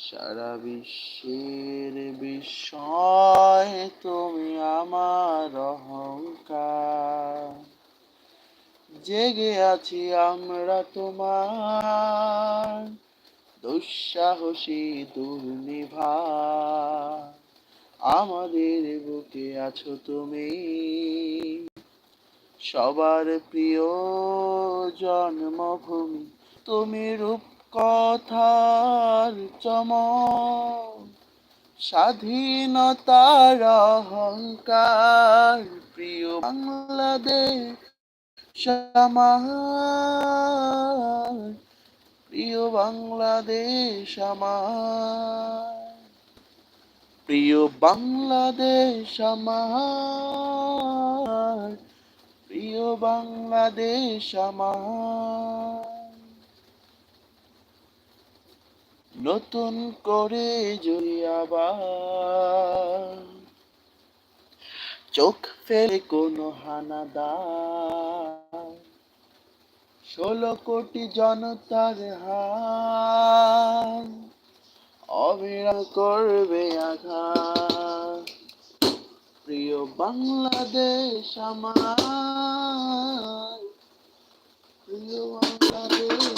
সারা বিশ্বের বিষয় তুমি আমার অহংকার। জেগে আছি আমরা তোমার দুঃসাহসী দুর্নিভা। আমাদের বুকে আছো তুমি। সবার প্রিয় জন্মভূমি তুমি রূপ কথার চমক, স্বাধীনতার অহংকার, প্রিয় বাংলাদেশ আমার, প্রিয় বাংলাদেশ আমার, প্রিয় বাংলাদেশ আমার, প্রিয় বাংলাদেশ আমার। নতুন করে যদি আবার চোখ ফেলে কোনো হানাদার, ষোলো কোটি জনতার হার অবিরাম করবে আঘাত। প্রিয় বাংলাদেশ আমার, প্রিয় বাংলাদেশ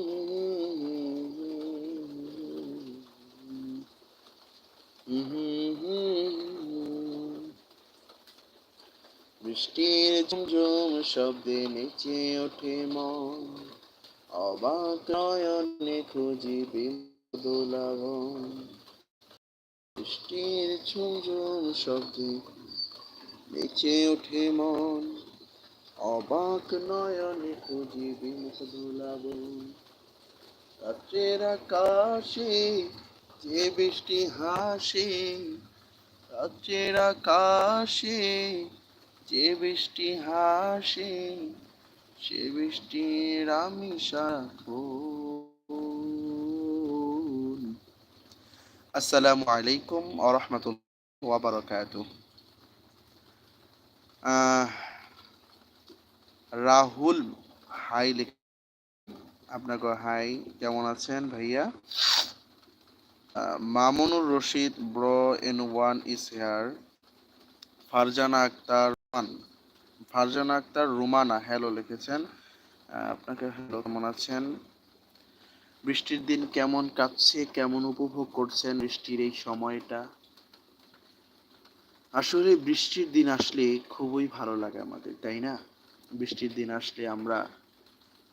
বৃষ্টির ঝুমঝুম শব্দে নেচে ওঠে মন। অবাক নয়নে খুঁজি বিদুলাবন বৃষ্টির ঝুমঝুম শব্দে নেচে ওঠে মন। অবাক নয়নে খুঁজি ধুলাবন রাত্রের আকাশে যে বৃষ্টি হাসে, রাত্রের আকাশে বৃষ্টি হাসে, সে বৃষ্টির আমি সারাক্ষণ আসসালামু আলাইকুম আরহামতুল্লাহ রাহুল, হাই লেখ, আপনাকে হাই, কেমন আছেন ভাইয়া? Mamunur Rashid, bro N one is here, Farzana Akter Farzana Akter Rumana, hello লিখেছেন। আপনাকে হ্যালো, কেমন আছেন? বৃষ্টির দিন কেমন কাটছে, কেমন উপভোগ করছেন বৃষ্টির এই সময়টা? আসলে বৃষ্টির দিন আসলে খুবই ভালো লাগে আমাদের, তাই না? বৃষ্টির দিন আসলে আমরা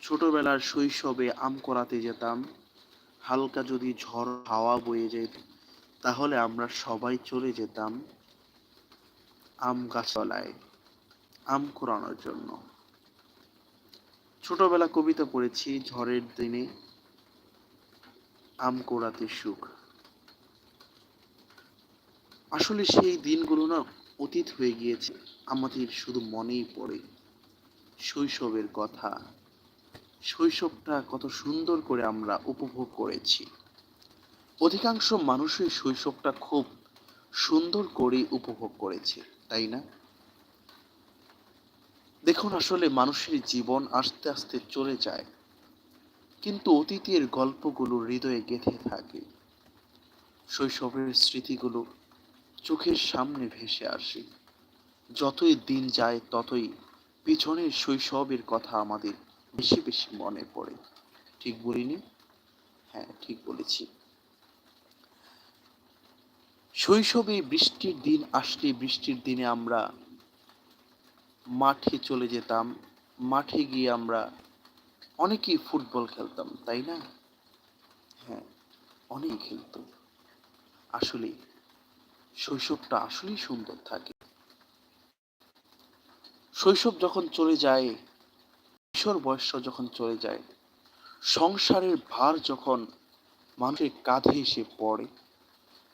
ছোটবেলার শৈশবে আম করাতে যেতাম, হালকা যদি ঝড়, হাওয়া বয়ে যেত, তাহলে আমরা সবাই চলে যেতাম আম গাছতলায়। আম কুড়ানোর জন্য। ছোটবেলা কবিতা পড়েছি, ঝড়ের দিনে আম কোড়াতে সুখ। আসলে সেই দিনগুলো না অতীত হয়ে গিয়েছে, আমাদের শুধু মনেই পড়ে। শৈশবের কথা, শৈশবটা কত সুন্দর করে আমরা উপভোগ করেছি। অধিকাংশ মানুষই শৈশবটা খুব সুন্দর করে উপভোগ করেছে, তাই না? দেখুন আসলে মানুষের জীবন আস্তে আস্তে চলে যায়, কিন্তু অতীতের গল্পগুলো হৃদয়ে গেঁথে থাকে। শৈশবের স্মৃতিগুলো চোখের সামনে ভেসে আসে। যতই দিন যায়, ততই পিছনের শৈশবের কথা আমাদের বেশি বেশি মনে পড়ে। ঠিক বলিনি? হ্যাঁ ঠিক বলেছি। শৈশবে বৃষ্টির দিন আসলে বৃষ্টির দিনে আমরা মাঠে চলে যেতাম, মাঠে গিয়ে আমরা অনেকেই ফুটবল খেলতাম, তাই না? হ্যাঁ অনেক খেলতো। আসলে শৈশবটা আসলেই সুন্দর থাকে। শৈশব যখন চলে যায়, কিশোর বয়স যখন চলে যায়, সংসারের ভার যখন মানুষের কাঁধে এসে পড়ে,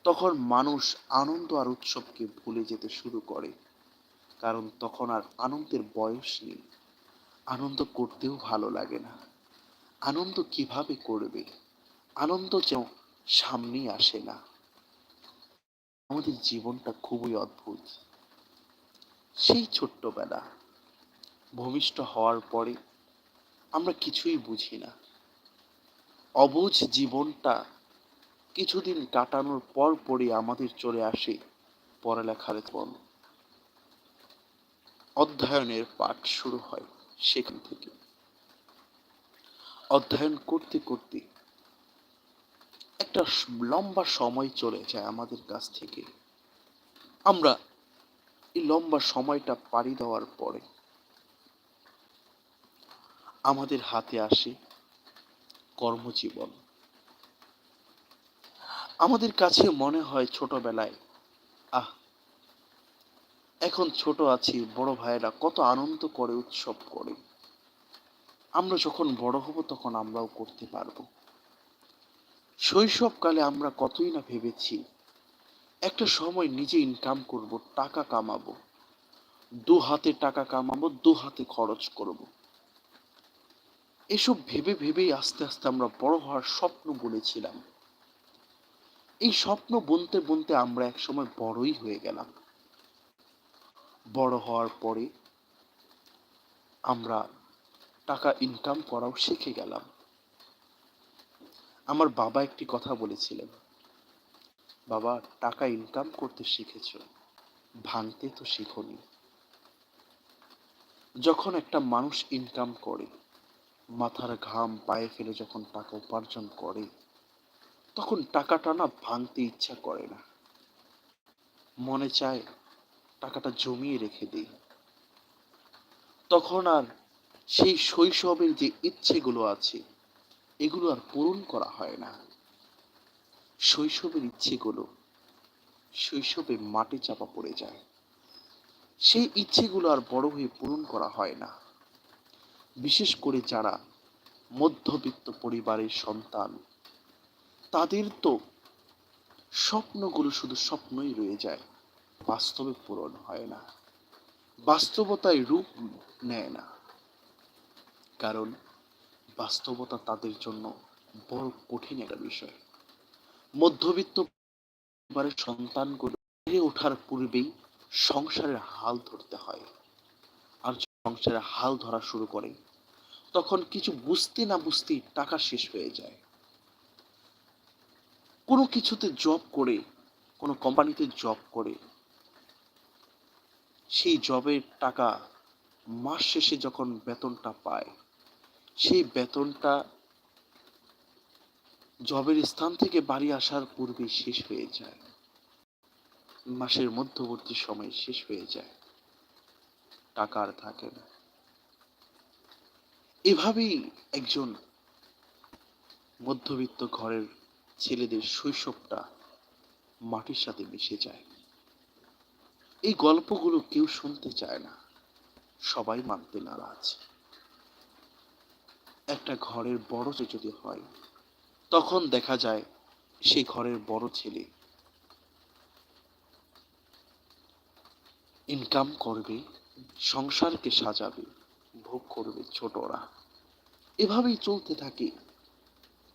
তখন মানুষ আনন্দ আর উৎসবকে ভুলে যেতে শুরু করে। কারণ তখন আর আনন্দের বয়স নেই। আনন্দ করতেও ভালো লাগে না। আনন্দ কীভাবে করবে? আনন্দ যেন সামনেই আসে না। আমাদের জীবনটা খুবই অদ্ভুত। সেই ছোট্টবেলা, ভূমিষ্ঠ হওয়ার পরে আমরা কিছুই বুঝি না। অবুঝ জীবনটা কিছুদিন কাটানোর পর পরই আমাদের চলে আসে পড়ালেখার পণ অধ্যয়নের পাঠ শুরু হয় সেখান থেকে। অধ্যয়ন করতে করতে একটা লম্বা সময় চলে যায় আমাদের কাছ থেকে। আমরা এই লম্বা সময়টা পাড়ি দেওয়ার পরে আমাদের হাতে আসে কর্মজীবন। আমাদের কাছে মনে হয় ছোটবেলায়, আহ এখন ছোট আছি, বড় ভাইয়েরা কত আনন্দ করে, উৎসব করে। আমরা যখন বড় হব তখন আমরাও করতে পারব। শৈশবকালে আমরা কতই না ভেবেছি, একটা সময় নিজে ইনকাম করব, টাকা কামাবো। দু হাতে টাকা কামাবো, দু হাতে খরচ করব। এসব ভেবে ভেবেই আস্তে আস্তে আমরা বড় হওয়ার স্বপ্ন বলেছিলাম। এই স্বপ্ন বুনতে বুনতে আমরা একসময় বড়ই হয়ে গেলাম। বড় হওয়ার পরে আমরা টাকা ইনকাম করাও শিখে গেলাম। আমার বাবা একটি কথা বলেছিলেন, বাবা, টাকা ইনকাম করতে শিখেছ, ভাঙতে তো শিখনি। যখন একটা মানুষ ইনকাম করে, মাথার ঘাম পায়ে ফেলে যখন টাকা উপার্জন করে, তখন টাকাটা না ভাঙতে ইচ্ছা করে না। মনে চায় টাকাটা জমিয়ে রেখে দিই। তখন আর সেই শৈশবের যে ইচ্ছেগুলো আছে, এগুলো আর পূরণ করা হয় না। শৈশবের ইচ্ছেগুলো শৈশবে মাটি চাপা পড়ে যায়। সেই ইচ্ছেগুলো আর বড় হয়ে পূরণ করা হয় না। বিশেষ করে যারা মধ্যবিত্ত পরিবারের সন্তান, তাদের তো স্বপ্নগুলো শুধু স্বপ্নই রয়ে যায়। বাস্তবে পূরণ হয় না, বাস্তবতায় রূপ নেয় না। কারণ বাস্তবতা তাদের জন্য বড় কঠিন একটা বিষয়। মধ্যবিত্ত পরিবারের সন্তানগুলো ওঠার পূর্বেই সংসারের হাল ধরতে হয়। আর সংসারের হাল ধরা শুরু করে, তখন কিছু বুঝতে না বুঝতেই টাকা শেষ হয়ে যায়। কোনো কিছুতে জব করে, কোনো কোম্পানিতে জব করে সেই জবের টাকা মাস শেষে যখন বেতনটা পায়, সেই বেতনটা জবের স্থান থেকে বাড়ি আসার পূর্বে শেষ হয়ে যায়। মাসের মধ্যবর্তী সময় শেষ হয়ে যায়। টাকা আর থাকে না। এভাবেই একজন মধ্যবিত্ত ঘরের ছেলেদের শৈশবটা মাটির সাথে মিশে যায়। এই গল্পগুলো কেউ শুনতে চায় না। সবাই মানতে নারাজ। একটা ঘরের বড় যে যদি হয়, তখন দেখা যায় সেই ঘরের বড় ছেলে। ইনকাম করবে, সংসারকে সাজাবে, ভোগ করবে ছোটরা। এভাবেই চলতে থাকে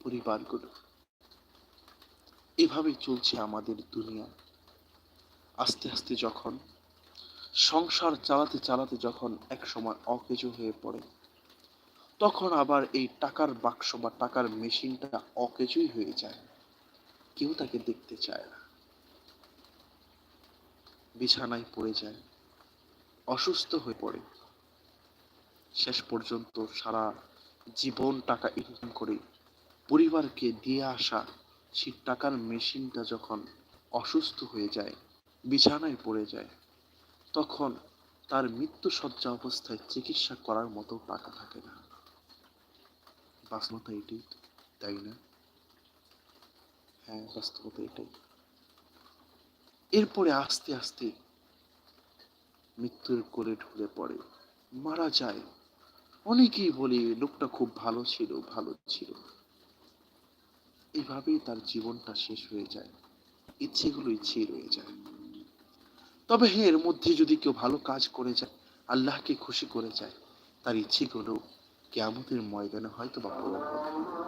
পরিবারগুলো। এভাবেই চলছে আমাদের দুনিয়া। আস্তে আস্তে যখন সংসার চালাতে চালাতে যখন এক সময় অকেজো হয়ে পড়ে, তখন আবার এই টাকার বাক্স বা টাকার মেশিনটা অকেজোই হয়ে যায়। কেউ তাকে দেখতে চায় না। বিছানায় পড়ে যায়, অসুস্থ হয়ে পড়ে। শেষ পর্যন্ত সারা জীবন টাকা ইনকাম করে পরিবারকে দিয়ে আসা সেই টাকার মেশিনটা যখন অসুস্থ হয়ে যায় বিছানায় পড়ে যায়। তখন তার মৃত্যু সজ্জা অবস্থায় চিকিৎসা করার মতো টাকা থাকে না। বাস্তবতা এটাই তাই না? হ্যাঁ বাস্তবতা এটাই। এরপরে আস্তে আস্তে মৃত্যুর কোলে ঢলে পড়ে। মারা যায়। অনেকেই বলে, লোকটা খুব ভালো ছিল ভালো ছিল। এইভাবেই তার জীবনটা শেষ হয়ে যায়। ইচ্ছেগুলো ইচ্ছেই রয়ে যায়। তবে হ্যাঁ এর মধ্যে যদি কেউ ভালো কাজ করে যায়, আল্লাহকে খুশি করে যায়, তার ইচ্ছেগুলো কেয়ামতের ময়দানে হয়তো বা পূরণ হবে।